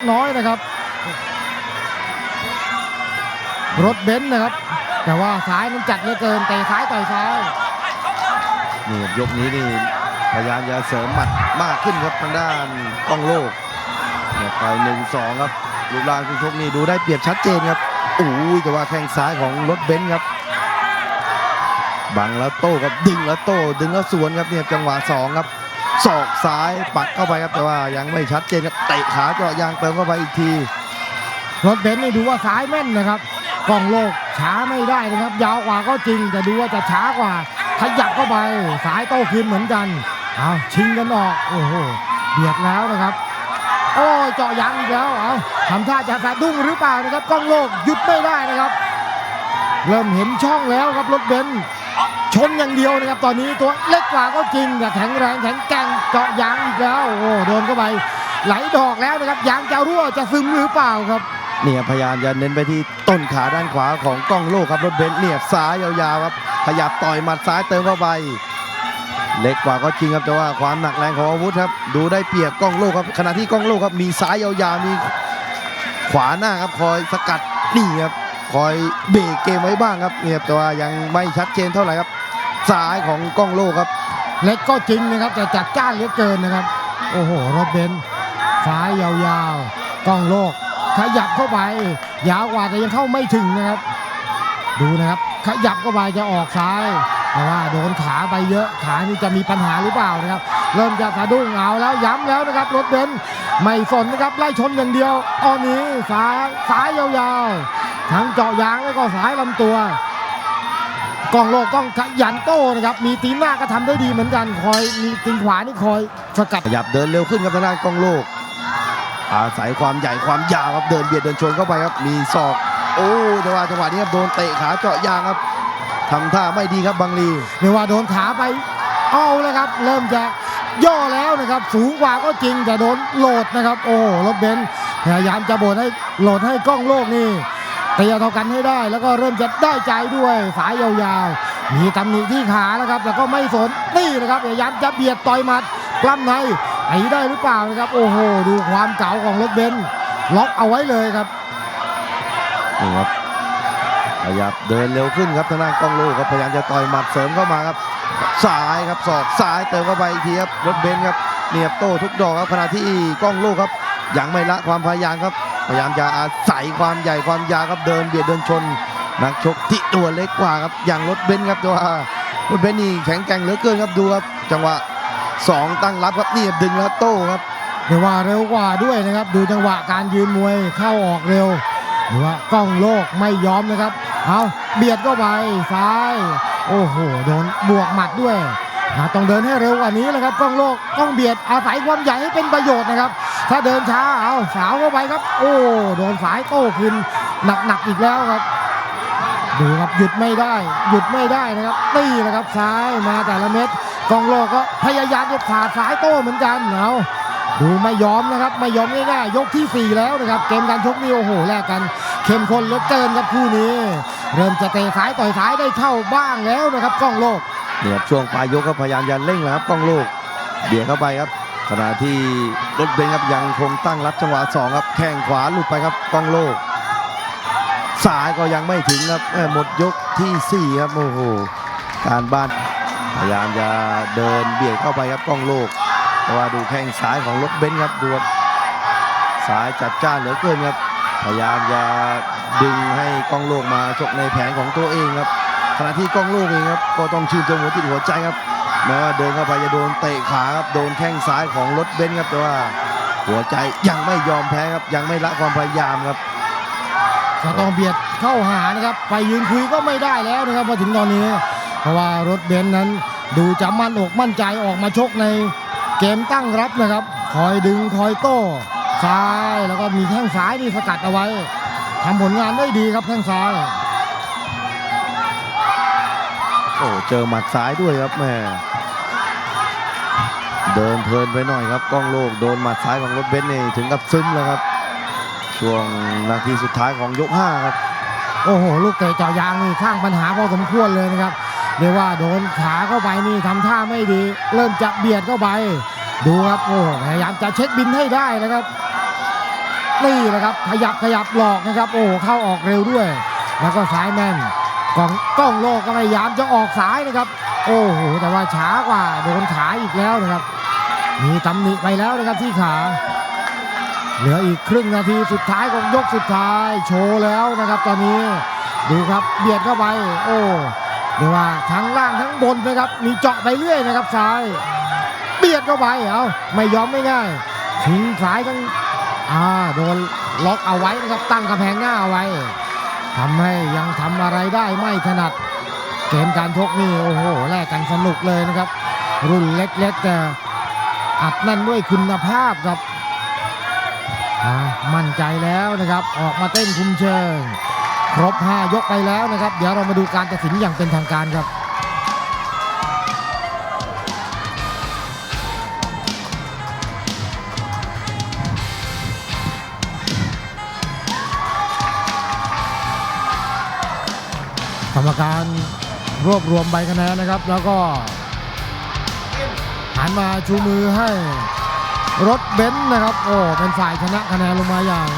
น้อยนะครับ รถเบนซ์นะครับ แต่ว่าซ้ายนั้นจัดเหลือเกินเตะซ้ายต่อยซ้ายนี่ยกนี้นี่พยายามจะเสริมหมัดมากขึ้นครับทางด้านกล้องโลกเนี่ยไปหนึ่งสองครับรูปร่างคู่ชกนี่ดูได้เปรียบชัดเจนครับโอ้ยแต่ว่าแข้งซ้ายของรถเบนซ์ครับบังแล้วโต้ครับดึงแล้วโต้ดึงแล้วสวนครับเนี่ยจังหวะสองครับ ศอกซ้ายปัดเข้าไปครับแต่ว่ายังไม่ชัดเจนครับเตะขาเจาะยางเติมเข้าไปอีกทีรถเบนซ์นี่ดูว่าซ้ายแม่นนะครับกล้องโลกช้าไม่ได้นะครับ ยาวกว่าก็จริงแต่ดูว่าจะช้ากว่าขยับเข้าไปซ้ายโต้คืนเหมือนกันเอาชิงกันออกโอ้โหเบียดแล้วนะครับ โอ้ยเจาะยางอีกแล้วเอาทำท่าจะสะดุ้งหรือเปล่านะครับกล้องโลกหยุดไม่ได้นะครับ เริ่มเห็นช่องแล้วครับรถเบนซ์ ชนอย่างเดียวนะครับ ตอนนี้ตัวเล็กกว่าก็จริงแต่แข็งแรงแข็งแกร่งเจาะยางอีกแล้วโอ้โหโดนเข้าไปไหลดอกแล้วนะครับยางจะรั่วจะซึมหรือเปล่าครับเนี่ยพยายามจะเน้นไปที่ต้นขาด้านขวาของกล้องโลกครับรถเบนซ์เนี่ยซ้ายยาวๆครับขยับต่อยหมัดซ้ายเติมเข้าไป เล็กกว่าก็จริงครับแต่ว่าความหนักแรงของอาวุธครับ ดูได้เปรียบกล้องโลกครับขณะที่กล้องโลกครับมีซ้ายยาวๆมีขวาหน้าครับคอยสกัดนี่ครับคอยเบรกเกมไว้บ้างครับเนี่ยแต่ว่ายังไม่ชัดเจนเท่าไหร่ครับ ซ้ายของกล้องโลกครับ เล็กก็จริงนะครับแต่จัดจ้านเหลือเกินนะครับ โอ้โหรถเบนซ์ซ้ายยาวๆกล้องโลก ขยับเข้าไป ยาวกว่าแต่ยังเข้าไม่ถึงนะครับ ดูนะครับ ขยับเข้าไปจะออกซ้ายแต่ว่าโดนขาไปเยอะขานี่จะมีปัญหาหรือเปล่านะครับ เริ่มจะสะดุ้งเอาแล้วย้ำแล้วนะครับ รถเบนซ์ไม่สนนะครับไล่ชนอย่างเดียวตอนนี้ซ้ายซ้ายยาวๆทั้งเจาะยางแล้วก็ซ้ายลำตัว กองโลกต้องขยันโต้นะครับ มีตีนหน้าก็ทำได้ดีเหมือนกันคอยมีตีนขวานี่คอยสกัดขยับเดินเร็วขึ้นครับทางด้านกล้องโลก อาศัยความใหญ่ความยาวครับเดินเบียดเดินชนเข้าไปครับมีศอก โอ้แต่ว่าจังหวะนี้ครับโดนเตะขาเจาะยางครับทำท่าไม่ดีครับบังลีไม่ว่าโดนขาไปเอาแล้วครับ เริ่มจะย่อแล้วนะครับ สูงกว่าก็จริงแต่โดนโหลดนะครับ โอ้รถเบนซ์พยายามจะโบนให้โหลดให้กล้องโลกนี่ เตีเท่ากันให้ได้ แล้วก็เริ่มจะได้ใจด้วยสายยาวๆ มีตำหนิที่ขานะครับแต่ก็ไม่สนนี่นะครับพยายามจะเบียดต่อยหมัดปล้ำในไอ้ได้หรือเปล่านะครับ โอ้โห ดูความเก๋าของรถเบนซ์ล็อกเอาไว้เลยครับนี่ครับขยับเดินเร็วขึ้นครับทางด้านกล้องโลกครับพยายามจะต่อยหมัดเสริมเข้ามาครับซ้ายครับศอกซ้ายเติมเข้าไปอีกทีครับรถเบนซ์ครับเนียบโต้ทุกดอกครับขณะที่กล้องโลกครับยังไม่ละความพยายามครับ พยายามจะอาศัยความใหญ่ความยาวครับเดินเบียดเดินชน นักชกที่ตัวเล็กกว่าครับอย่างรถเบนซ์ครับต่ว่ารถเบนซ์นี่แข็งแกร่งเหลือเกินครับดูครับจังหวะสองตั้งรับครับนี่ครับดึงแล้วโต้ครับเรียกว่าเร็วกว่าด้วยนะครับ ดูจังหวะการยืนมวยเข้าออกเร็วหรือว่ากล้องโลกไม่ยอมนะครับ เอาเบียดเข้าไปซ้าย โอ้โหโดนบวกหมัดด้วยต้องเดินให้เร็วกว่านี้นะครับกล้องโลกต้องเบียดอาศัยความใหญ่ให้เป็นประโยชน์นะครับ ถ้าเดินช้าเอาสาวเข้าไปครับ โอ้โดนสายโต้คืนหนักๆอีกแล้วครับดูครับหยุดไม่ได้ หยุดไม่ได้นะครับนี่นะครับซ้ายมาแต่ละเม็ดกองโลกก็พยายามจะผ่าสายโต้เหมือนกันเอาดูไม่ยอมนะครับไม่ยอมง่ายๆยกที่ 4 แล้วนะครับ เกมการชกนี่โอ้โหแลกกัน เข้มข้นเหลือเกินครับคู่นี้ เริ่มจะเตะสายต่อยสายได้เข้าบ้างแล้วนะครับกล้องโลกเนี่ยช่วงปลายยกก็พยายามจะเร่งแล้วครับกล้องโลกเบียดเข้าไปครับ ขณะที่รถเบนซ์ครับยังคงตั้งรับจังหวะสองครับแข้งขวาหลุดไปครับกล้องโลกซ้ายก็ยังไม่ถึงครับหมดยกที่สี่ครับโอ้โหการบ้านพยายามจะเดินเบียดเข้าไปครับกล้องโลก แต่ว่าดูแข้งซ้ายของรถเบนซ์ครับดูครับซ้ายจัดจ้านเหลือเกินครับ พยายามจะดึงให้กล้องโลกมาชกในแผงของตัวเองครับขณะที่กล้องโลกเองครับก็ต้องชื่นชมหัวจิตหัวใจครับ แม้ว่าเดินเข้าไปจะโดนเตะขาครับ โดนแข้งซ้ายของรถเบนซ์ครับ แต่ว่าหัวใจยังไม่ยอมแพ้ครับ ยังไม่ละความพยายามครับก็ต้องเบียดเข้าหานะครับ ไปยืนคุยก็ไม่ได้แล้วนะครับมาถึงตอนนี้ เพราะว่ารถเบนซ์นั้นดูจะมั่นอกมั่นใจออกมาชกในเกมตั้งรับนะครับ คอยดึงคอยโต้ซ้ายแล้วก็มีแข้งซ้ายนี่สกัดเอาไว้ทำผลงานได้ดีครับแข้งซ้ายโอ้เจอหมัดซ้ายด้วยครับแม่ เดินเพลินไปหน่อยครับกล้องโลกโดนหมัดซ้ายของรถเบนซ์นี่ถึงกับซึมแล้วครับ ช่วงนาทีสุดท้ายของยกห้าครับ โอ้โห ลูกเตะเจาะยางนี่สร้างปัญหาพอสมควรเลยนะครับเรียกว่าโดนขาเข้าไปนี่ทำท่าไม่ดี เริ่มจะเบียดเข้าไป ดูครับโอ้พยายามจะเช็คบินให้ได้นะครับนี่แหละครับขยับขยับหลอกนะครับ โอ้เข้าออกเร็วด้วย แล้วก็ซ้ายแม่นกองกล้องโลกก็พยายามจะออกซ้ายนะครับ โอ้โหแต่ว่าช้ากว่าโดนขาอีกแล้วนะครับ มีตำหนิไปแล้วนะครับที่ขา เหลืออีกครึ่งนาทีสุดท้ายของยกสุดท้าย โชว์แล้วนะครับตอนนี้ดูครับเบียดเข้าไป โอ้เรียกว่าทั้งล่างทั้งบนนะครับ มีเจาะไปเรื่อยนะครับซ้าย เบียดเข้าไปเอาไม่ยอมไม่ง่ายทิ้งซ้ายทั้งอ่าโดนล็อกเอาไว้นะครับตั้งกำแพงหน้าเอาไว้ทำให้ยังทำอะไรได้ไม่ถนัด เกมการชกนี่โอ้โหแลกกันสนุกเลยนะครับ รุ่นเล็กๆแต่ อัดแน่นด้วยคุณภาพครับมั่นใจแล้วนะครับ ออกมาเต้นคุมเชิง ครบ 5 ยกไปแล้วนะครับ เดี๋ยวเรามาดูการตัดสินอย่างเป็นทางการครับกรรมการรวบรวมใบคะแนนนะครับ แล้วก็ หันมาชูมือให้รถเบนซ์นะครับ โอ้ เป็นฝ่ายชนะคะแนนลงมาอย่าง